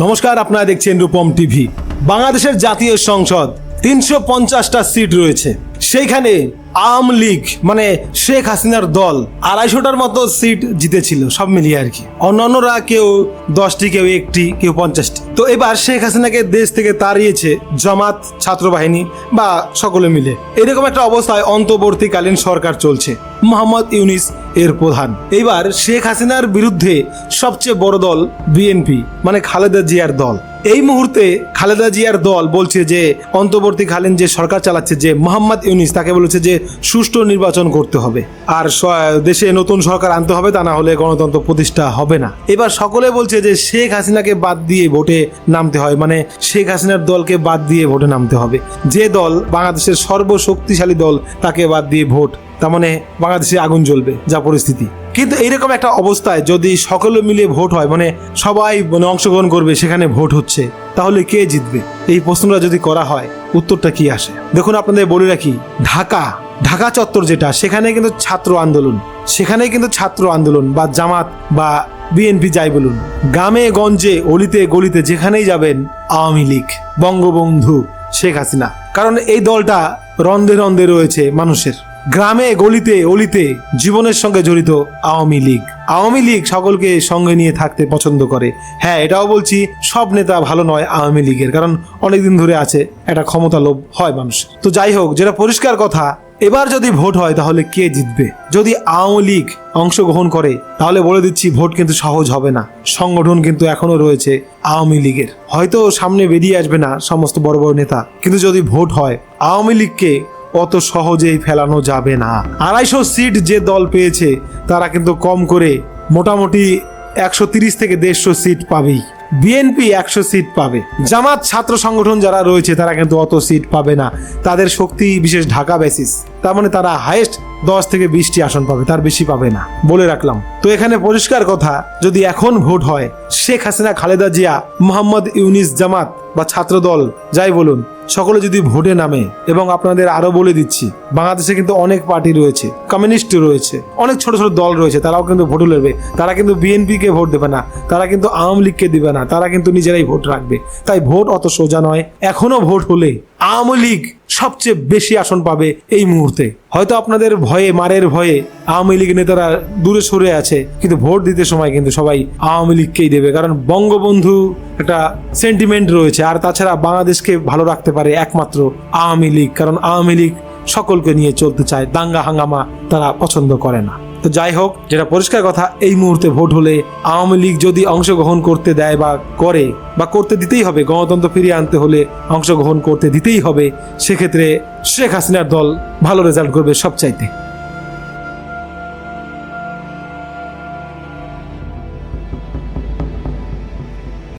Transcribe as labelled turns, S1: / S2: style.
S1: নমস্কার, আপনারা দেখছেন রূপম টিভি। বাংলাদেশের জাতীয় সংসদ, তিনশো পঞ্চাশটা সিট রয়েছে। সেইখানে আওয়াম লীগ মানে শেখ হাসিনার দল, আড়াইশোটার মতো সিট জিতেছিল, সব মিলিয়ে আর কি। অন্যান্যরা কেউ দশটি, কেউ একটি, কেউ পঞ্চাশটি। তো এবার শেখ হাসিনাকে দেশ থেকে তাড়িয়েছে জামাত ছাত্র বাহিনী বা সকলে মিলে। এরকম একটা অবস্থায় অন্তর্বর্তীকালীন সরকার চলছে। মোহাম্মদ ইউনিস এর প্রধান। এইবার শেখ হাসিনার বিরুদ্ধে সবচেয়ে বড় দল বিএনপি মানে খালেদা জিয়ার দল। এই মুহূর্তে খালেদা জিয়ার দল বলছে যে, অন্তর্বর্তীকালীন যে সরকার চালাচ্ছে যে মোহাম্মদ ইউনিস, তাকে বলেছে যে সুষ্ঠু নির্বাচন করতে হবে। আর দেশে নতুন সরকার আনতে হবে তা না হলে গণতন্ত্র প্রতিষ্ঠা হবে না। এবার সকলে বলছে যে শেখ হাসিনাকে বাদ দিয়ে ভোটে নামতে হয় মানে শেখ হাসিনার দলকে বাদ দিয়ে ভোটে নামতে হবে। যে দল বাংলাদেশের সর্বশক্তিশালী দল, তাকে বাদ দিয়ে ভোট তার মানে বাংলাদেশে আগুন জ্বলবে, যা পরিস্থিতি। কিন্তু এইরকম একটা অবস্থায় যদি সকলে মিলে ভোট হয় মানে সবাই মানে অংশগ্রহণ করবে, সেখানে ভোট হচ্ছে, তাহলে কে জিতবে? এই প্রশ্নটা যদি করা হয়, উত্তরটা কি আসে? দেখুন, আপনাদের বলে রাখি, ঢাকা ঢাকা চত্বর যেটা, সেখানে কিন্তু ছাত্র আন্দোলন। সেখানে কিন্তু ছাত্র আন্দোলন, বা জামাত, বা বিএনপি যাই বলুন। গ্রামে, গঞ্জে, অলিতে, গলিতে যেখানেই যাবেন, আওয়ামী লীগ, বঙ্গবন্ধু, শেখ হাসিনা। কারণ এই দলটা রন্ধে রন্ধে রয়েছে মানুষের। গ্রামে গলিতে, অলিতে জীবনের সঙ্গে জড়িত আওয়ামী লীগ। আওয়ামী লীগ সকলকে সঙ্গে নিয়ে থাকতে পছন্দ করে। হ্যাঁ এটাও বলছি, সব নেতা ভালো নয় আওয়ামী লীগের, কারণ অনেকদিন ধরে আছে, একটা ক্ষমতা লোভ হয় মানুষ তো যাই হোক, যেটা পরিষ্কার কথা, এবার যদি ভোট হয় তাহলে কে জিতবে? যদি আওয়ামী লীগ অংশগ্রহণ করে, তাহলে বলে দিচ্ছি ভোট কিন্তু সহজ হবে না। সংগঠন কিন্তু এখনও রয়েছে আওয়ামী লীগের। হয়তো সামনে বেরিয়ে আসবে না সমস্ত বড় বড় নেতা, কিন্তু যদি ভোট হয়, আওয়ামী লীগকে অত সহজেই ফেলানো যাবে না। আড়াইশো সিট যে দল পেয়েছে, তারা কিন্তু কম করে মোটামুটি একশো তিরিশ থেকে দেড়শো সিট পাবেই। বিএনপি একশো সিট পাবে। জামাত ছাত্র সংগঠন যারা রয়েছে, তারা কিন্তু অত সিট পাবে না। তাদের শক্তি, বিশেষ ঢাকা বেসিস, তার মানে তারা হাইয়েস্ট দশ থেকে বিশটি আসন পাবে, তার বেশি পাবে না। বলে রাখলাম। তো এখানে পরিষ্কার কথা, যদি এখন ভোট হয়, শেখ হাসিনা, খালেদা জিয়া, মোহাম্মদ ইউনিস জামাত বা ছাত্র দল যাই বলুন সকলে যদি ভোটে নামে এবং আপনাদের আরও বলে দিচ্ছি, বাংলাদেশে কিন্তু অনেক পার্টি রয়েছে কমিউনিস্ট রয়েছে, অনেক ছোট ছোট দল রয়েছে, তারাও কিন্তু ভোট লড়বে তারা কিন্তু বিএনপি কে ভোট দেবে না, তারা কিন্তু আওয়ামী লীগকে দিবে না, তারা কিন্তু নিজেরাই ভোট রাখবে। তাই ভোট অত সোজা নয়, এখনও ভোট হলে আওয়ামী লীগ সবচেয়ে বেশি আসন পাবে এই মুহূর্তে। হয়তো আপনাদের ভয়ে, মারের ভয়ে আওয়ামী লীগ নেতারা দূরে সরে আছে, কিন্তু ভোট দিতে সময় কিন্তু সবাই আওয়ামী লীগকেই দেবে। কারণ বঙ্গবন্ধু একটা সেন্টিমেন্ট রয়েছে, আর তাছাড়া বাংলাদেশকে ভালো রাখতে পারে একমাত্র আওয়ামী লীগ। কারণ আওয়ামী লীগ সকলকে নিয়ে চলতে চায়, দাঙ্গা হাঙ্গামা তারা পছন্দ করে না। তো যাই হোক, যেটা পরিষ্কার কথা, এই মুহূর্তে ভোট হলে আওয়ামী লীগ যদি অংশগ্রহণ করতে দেয় বা করে, বা করতে দিতেই হবে, গণতন্ত্র ফিরিয়ে আনতে হলে অংশগ্রহণ করতে দিতেই হবে, সেক্ষেত্রে শেখ হাসিনার দল ভালো রেজাল্ট করবে সবচাইতে।